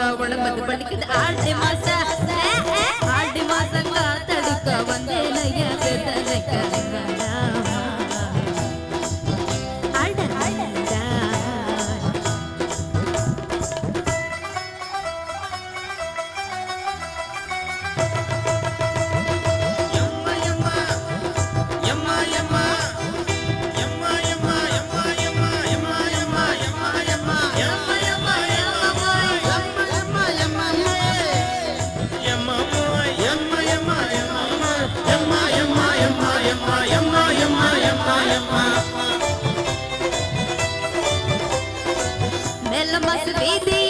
உழவு வந்து படிக்கிட்டு ஆடி மாசா. ஆடி மாசம் தடுக்க வந்தேலைய Thank you. Mela mas vidi